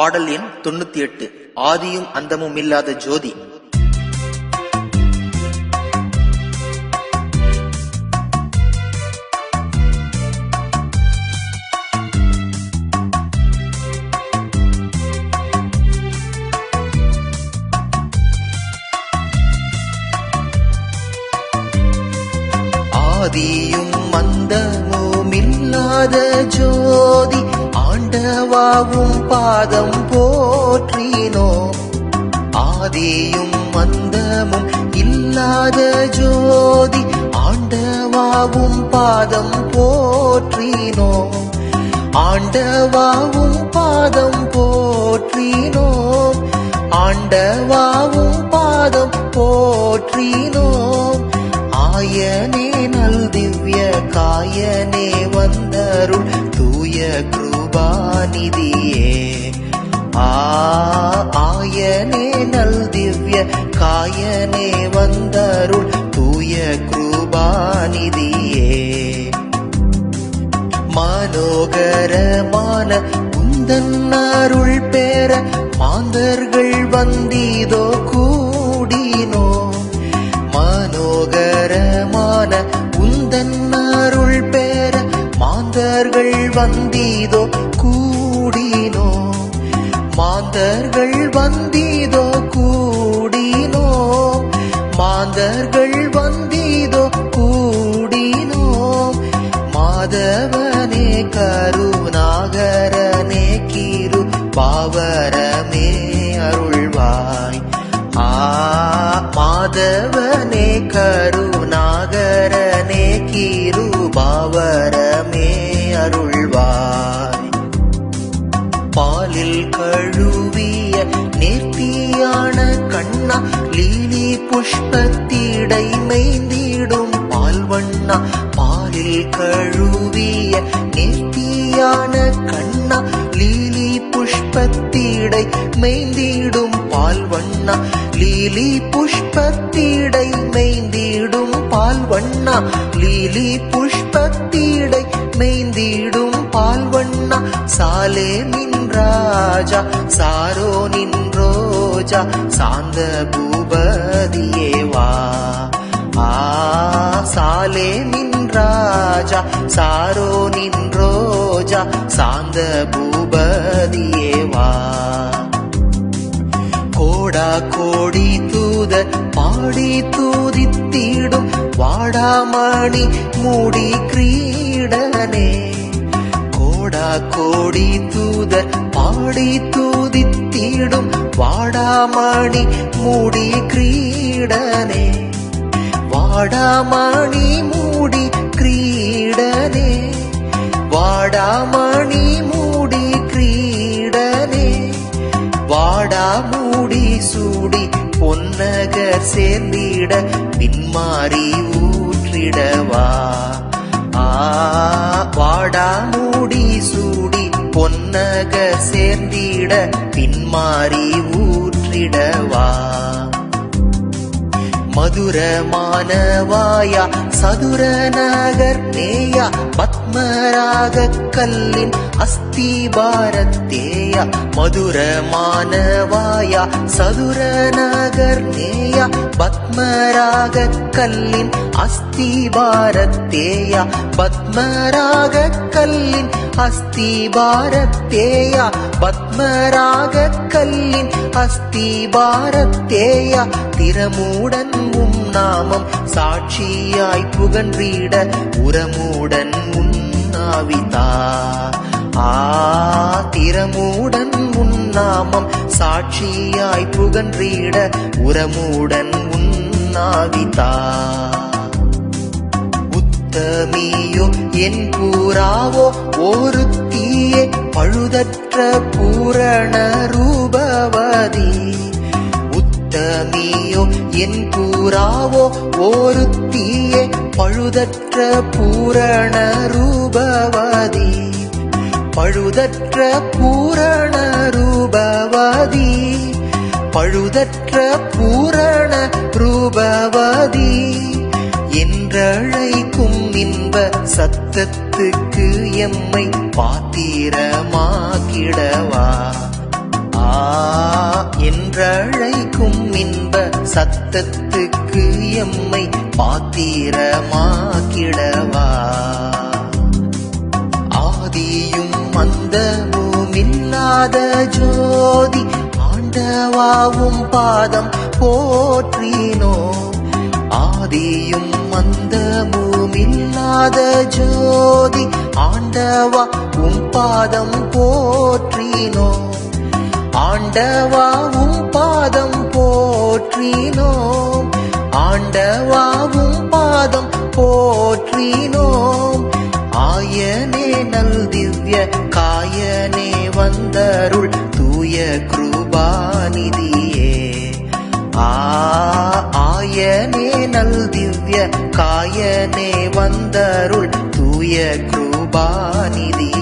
பாடல் எண் தொண்ணூத்தி எட்டு. ஆதியும் அந்தமும் இல்லாத ஜோதி. ஆதியும் அந்தமும் இல்லாத ஜோதி. ஆண்டவாவும் பாதம் போற்றினோ? ஆதியும் மந்தமும் இல்லாத ஜோதி ஆண்டவாவும் பாதம் போற்றினோ? ஆண்டவாவும் பாதம் போற்றினோ? ஆண்டவாவும் பாதம் போற்றினோ? ஆயனே நல் திவ்ய காயனே வந்தருள் தூய கிருபாநிதியே ஆ ஆயனே நல் திவ்ய காயனே வந்தருள் தூய கிருபாநிதியே. மனோகரமான குந்தன் அருள் பேர மாந்தர்கள் வந்தீதோ கூ மாந்தர்கள் வந்தீதோ கூடினோ. மாந்தர்கள் வந்தீதோ கூடினோ. மாதவனே கருநாகரனே கீரு பாவரமே அருள்வாய். ஆ மாதவனே கருநாகரனே கீரு நேர்த்தியான கண்ணா லீலி புஷ்பத்தீடை மைந்திடும் பால் வண்ணா பாலில் கழுவிய நேர்த்தியான கண்ணா லீலி புஷ்பத்தீடை மெய்ந்திடும் பால் வண்ணா லீலி புஷ்பத்தீடை மெய்ந்திடும் பால் வண்ணா லீலி புஷ்பத்தீடை மெய்ந்திடும் பால் வண்ணா சாலே நின் ராஜா சாரோ நின் ரோஜா சாந்த பூபதியே வா. ஆ சாலே நின் ராஜா சாரோ நின் ரோஜா சாந்த பூபதியே வா. கோடா கோடி தூத பாடி தூதித்திடும் வாடாமணி மூடி கிரீடனே. கோடா கோடி தூத பாடி தூதித்திடும் வாடாமணி மூடி கிரீடனே. வாடாமணி மூடி கிரீடனே. வாடாமணி மூடி கிரீடனே. வாடா மூடி சூடி பொன்னகர் சேர்ந்திட பின்மாறி ஊற்றிடவா. ஆ வாடா மூடி சூடி பொன்னகர் சேர்ந்திட பின்மாறி ஊற்றிடவா மதுரமானவாயா சதுர நகர் நேயா பத்மராக கல்லின் அஸ்தி பாரத்தேயா மதுரமானவாயா சதுர நகர் நேயா பத்மராக கல்லின் அஸ்தி பாரத்தேயா பத்மராக கல்லின் அஸ்தி பாரத்தேயா பத்மராக கல்லின் அஸ்திபாரத்தேயா திறமூடன் உம் நாமம் சாட்சியாய் புகன்றிட உரமுடன் உன்னாவிதா ஆ திறமூடன் உன்னாமம் சாட்சியாய் புகன்றிட உரமுடன் உன்னாவிதா உத்தமியோ என் பூராவோ ஒரு தீயே பழுதற்ற பூரண ரூபவதி. உத்தமியோ என் பூராவோ ஒரு தீயே பழுதற்ற பூரண ரூபவதி. பழுதற்ற பூரண ரூபவதி. பழுதற்ற பூரண ரூபவதி. என்றழைக்கும் இன்ப சத்தத்துக்கு எம்மை பாத்திரமாக்கிடவா? ஆ என்றழைக்கும் இன்ப சத்தத்துக்கு எம்மை பாத்திரமாக்கிடவா? ஆதியும் அந்தமும் இல்லாத ஜோதி ஆண்டவாவும் பாதம் போற்றினோம் ஆதியும் மந்தமும் இல்லாத ஜோதி ஆண்டவா உம் பாதம் போற்றினோ? ஆண்டவா உம் பாதம் போற்றினோம் ஆண்டவாவும் பாதம் போற்றினோம் ஆயனே நல் திவ்ய காயனே வந்தருள் தூய கிருபாநிதியே. ஆயனே நல் திவ்ய காயனே வந்தருள் தூய கிருபாநிதி.